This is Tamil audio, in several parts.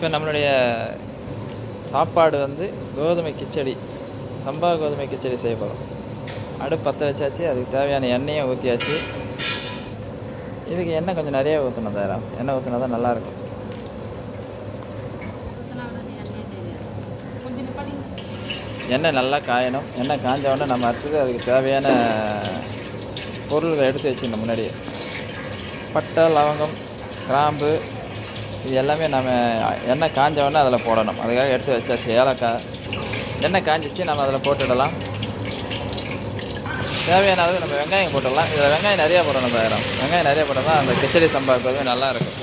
இப்போ நம்மளுடைய சாப்பாடு வந்து கோதுமை கிச்சடி சம்பா கோதுமை கிச்சடி செய்ய போகிறோம் அடுப்பு பற்ற வச்சாச்சு அதுக்கு தேவையான எண்ணெயை ஊற்றியாச்சு இதுக்கு எண்ணெய் கொஞ்சம் நிறைய ஊற்றணும் தயாரம் எண்ணெய் ஊற்றினா தான் நல்லாயிருக்கும். எண்ணெய் நல்லா காயணும். எண்ணெய் காஞ்ச உடனே நம்ம அடுத்தது அதுக்கு தேவையான பொருள்களை எடுத்து வச்சுக்கணும் முன்னாடியே. பட்டை லவங்கம் கிராம்பு இது எல்லாமே நம்ம எண்ணெய் காஞ்ச உடனே அதில் போடணும். அதுக்காக எடுத்து வச்சாச்சு ஏலக்காய். எண்ணெய் காஞ்சிச்சு நம்ம அதில் போட்டுடலாம். தேவையான அளவு நம்ம வெங்காயம் போட்டுடலாம். இதில் வெங்காயம் நிறையா போடணும் தயாரம் வெங்காயம் நிறைய போட்டால் அந்த கிச்சடி சம்பாவுக்கு வந்து நல்லா இருக்கும்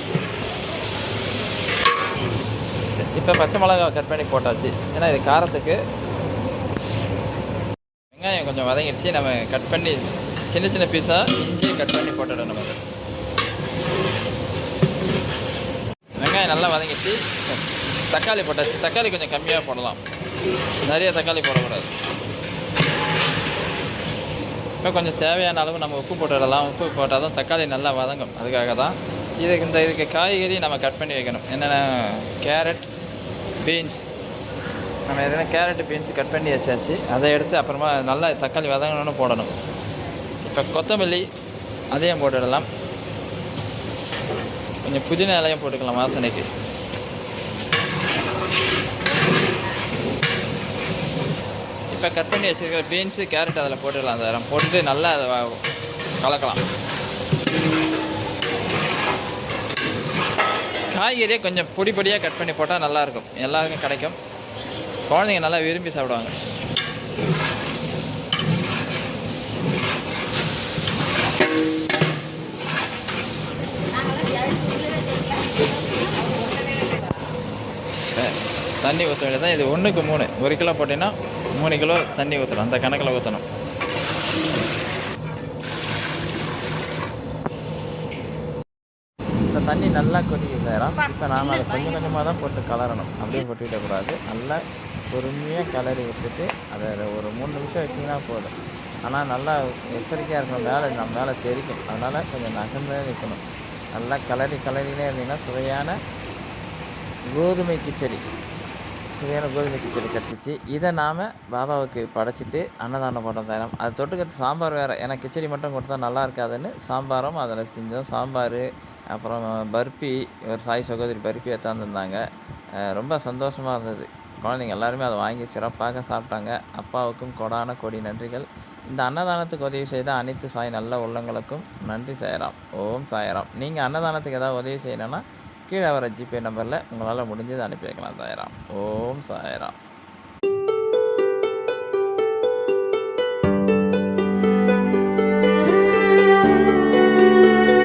இப்போ பச்சை மிளகா கட் பண்ணி போட்டாச்சு. ஏன்னா இது காரத்துக்கு வெங்காயம் கொஞ்சம் வதங்கிடுச்சு. நம்ம கட் பண்ணி சின்ன சின்ன பீஸாக இஞ்சி கட் பண்ணி போட்டுடணும். நமக்கு வெங்காயம் நல்லா வதங்கிட்டு தக்காளி போட்டாச்சு. தக்காளி கொஞ்சம் கம்மியாக போடலாம். நிறைய தக்காளி போடக்கூடாது. இப்போ கொஞ்சம் தேவையான அளவு நம்ம உப்பு போட்டுடலாம் உப்பு போட்டால் தான் தக்காளி நல்லா வதங்கும். அதுக்காக தான் இதுக்கு இந்த இதுக்கு காய்கறி நம்ம கட் பண்ணி வைக்கணும். என்னென்ன? Carrot beans. நம்ம எதுனா கேரட் பீன்ஸ் கட் பண்ணி வச்சாச்சு. அதை எடுத்து அப்புறமா நல்லா தக்காளி வதங்கணும்னு போடணும். இப்போ கொத்தமல்லி அதையும் போட்டுடலாம் கொஞ்சம் புதினா இலையும் போட்டுக்கலாம் வாசனைக்கு இப்போ கட் பண்ணி வச்சிருக்கிற பீன்ஸு கேரட் அதில் போட்டுக்கலாம் அந்த போட்டுட்டு நல்லா அதை கலக்கலாம். காய்கறியை கொஞ்சம் பொடி பொடியாக கட் பண்ணி போட்டால் நல்லாயிருக்கும் எல்லாருக்கும் கிடைக்கும். குழந்தைங்க நல்லா விரும்பி சாப்பிடுவாங்க. தண்ணி ஊற்ற வேண்டியதான் இது ஒன்றுக்கு மூணு. ஒரு கிலோ போட்டிங்கன்னா மூணு கிலோ தண்ணி ஊற்றணும் அந்த கணக்கில் ஊற்றணும் இந்த தண்ணி நல்லா கொதிக்க சேரம் இப்போ நாம் அதை கொஞ்சம் கொஞ்சமாக தான் போட்டு கலரணும். அப்படியே கொட்டிவிடக்கூடாது நல்லா பொறுமையாக கலரி விட்டுட்டு அதை ஒரு மூணு நிமிஷம் வச்சிங்கன்னா போதும். ஆனால் நல்லா எச்சரிக்கையாக இருக்கணும். வேலை நம்ம மேலே தெரிக்கும் அதனால் கொஞ்சம் நகர்ந்தே நிற்கணும். நல்லா கலரி கலரிலே இருந்தீங்கன்னா சுவையான கோதுமை கிச்சடி. சுவையான கோதுமை கிச்சடி கிடச்சிச்சு. இதை நாம் பாபாவுக்கு படைச்சிட்டு அன்னதானம் போட்டோம் தரோம் அது தொட்டுக்கிறது சாம்பார் வேறு. ஏன்னா கிச்சடி மட்டும் கொடுத்தா நல்லா இருக்காதுன்னு சாம்பாரும் அதில் செஞ்சோம். சாம்பார் அப்புறம் பர்பி ஒரு சாய் சகோதரி பருப்பி எடுத்தாந்துருந்தாங்க ரொம்ப சந்தோஷமாக இருந்தது. குழந்தைங்க எல்லாருமே அதை வாங்கி சிறப்பாக சாப்பிட்டாங்க. அப்பாவுக்கும் கொடான கொடி நன்றிகள். இந்த அன்னதானத்துக்கு உதவி செய்த அனைத்து சாய் நல்ல உள்ளங்களுக்கும் நன்றி சாயராம். ஓம் சாயராம். நீங்கள் அன்னதானத்துக்கு ஏதாவது உதவி செய்யணும்னா கீழே வர ஜிபே நம்பரில் உங்களால் முடிஞ்சதை அனுப்பி வைக்கலாம் சாயராம். ஓம் சாயராம்.